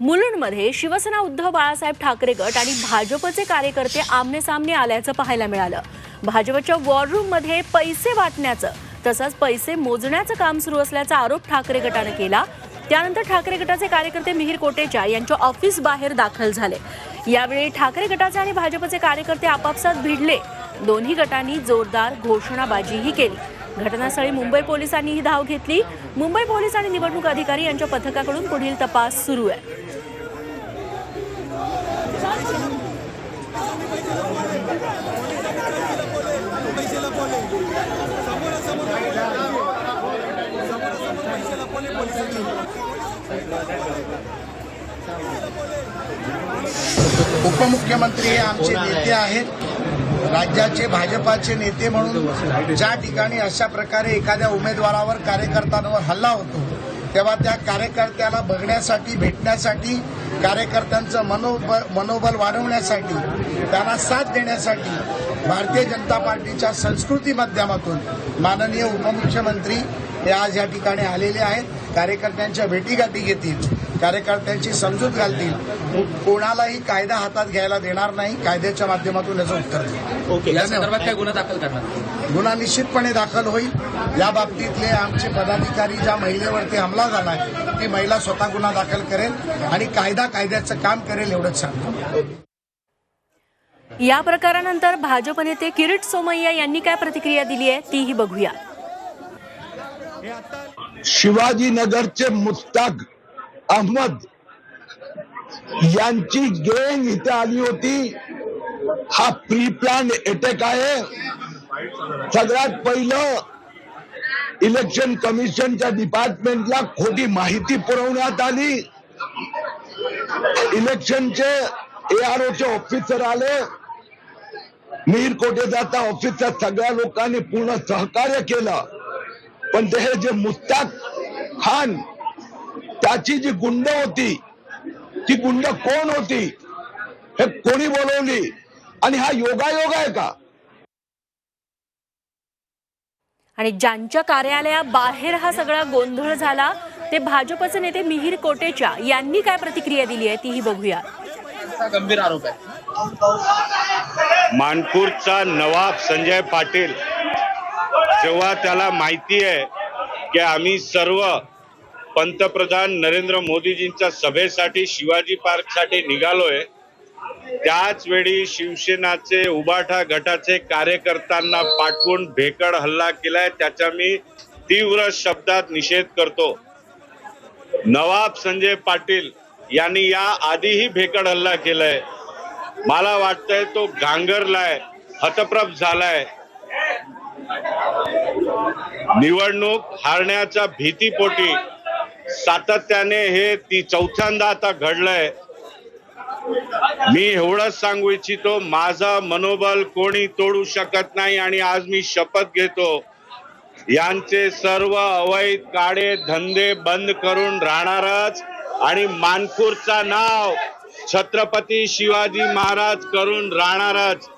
मुलुंडमध्ये शिवसेना उद्धव बाळासाहेब ठाकरे गट आणि भाजपचे कार्यकर्ते आमने सामने आल्याचं पाहायला मिळालं. भाजपच्या वॉर रूममध्ये पैसे वाटण्याचं तसंच पैसे मोजण्याचं काम सुरू असल्याचा आरोप ठाकरे गटानं केला. त्यानंतर ठाकरे गटाचे कार्यकर्ते मिहीर कोटेचा यांच्या ऑफिस बाहेर दाखल झाले. यावेळी ठाकरे गटाचे आणि भाजपचे कार्यकर्ते आपापसात भिडले. दोन्ही गटांनी जोरदार घोषणाबाजीही केली. घटनास्थळी मुंबई पोलिसांनी ही धाव घेतली. मुंबई पोलीस आणि निवडणूक अधिकारी यांच्या पथकाकडून पुढील तपास सुरू आहे. उपमुख्यमंत्री हे आमचे नेते आहेत. राज्याचे भाजपाचे नेते म्हणून ज्या ठिकाणी अशा प्रकारे एखाद्या उमेदवारावर कार्यकर्त्यांवर हल्ला होतो तेव्हा त्या कार्यकर्त्याला बघण्यासाठी भेटण्यासाठी कार्यकर्त्यांचं मनोबल मनोबल वाढवण्यासाठी त्यांना साथ देण्यासाठी भारतीय जनता पार्टीच्या संस्कृती माध्यमातून माननीय उपमुख्यमंत्री हे आज या ठिकाणी आलेले आहेत. कार्यकर्त्यांच्या भेटीगाठी घेतील. कार्यकर्त्यांची समजूत घालतील. कोणालाही कायदा हातात घ्यायला देणार नाही कायद्याच्या माध्यमातून याचं उत्तर देईल. ओके या संदर्भात काय गुन्हा दाखल करणार? गुन्हा निश्चितपणे दाखल होईल. या बाबतीतले आमचे पदाधिकारी ज्या महिलेवरती हमला झाला आहे ती महिला स्वतः गुन्हा दाखल करेल आणि कायदा कायद्याचं काम करेल एवढंच सांगतो. या प्रकारानंतर भाजप नेते किरीट सोमय्या यांनी काय प्रतिक्रिया दिली आहे तीही बघूया. शिवाजीनगरचे मुस्ताक अहमद यांची गँग इथे आली होती. हा प्री प्लॅन अटॅक आहे. सगळ्यात पहिलं इलेक्शन कमिशनच्या डिपार्टमेंटला खोटी माहिती पुरवण्यात आली. इलेक्शनचे एआरओचे ऑफिसर आले. मीर कोटेदाचा ऑफिसच्या सगळ्या लोकांनी पूर्ण सहकार्य केलं. पण ते हे जे मुस्ताक खान त्याची जी गुंड होती ती गुंड कोण होती हे कोणी बोलवली? आणि हा योगायोग आहे का? आणि ज्यांच्या कार्यालयाबाहेर हा सगळा गोंधळ झाला ते भाजपचे नेते मिहीर कोटेचा यांनी काय प्रतिक्रिया दिली आहे तीही बघूया. हा गंभीर आरोप आहे. मानपूरचा नवाब संजय पाटील जेव्हा त्याला माहिती आहे की आम्ही सर्व पंतप्रधान नरेंद्र मोदीजींच्या सभेसाठी शिवाजी पार्कसाठी निघालोय. त्याच वेळी शिवसेनाचे उबाठा गटाचे कार्यकर्त्यांना पाठवून भेकड हल्ला केलाय त्याचा मी तीव्र शब्दात निषेध करतो. नवाब संजय पाटील यांनी या आधीही भेकड हल्ला केलाय. मला वाटतंय तो गांगरलाय हतप्रभ झालाय. निवडणूक हारण्याच्या भीतीपोटी सातत्याने हे ती चौथ्यांदा आता घडलंय. मी एवढंच सांगू इच्छितो माझं मनोबल कोणी तोडू शकत नाही आणि आज मी शपथ घेतो. यांचे सर्व अवैध काळे धंदे बंद करून राहणारच आणि मानपूरचा नाव छत्रपती शिवाजी महाराज करून राहणारच.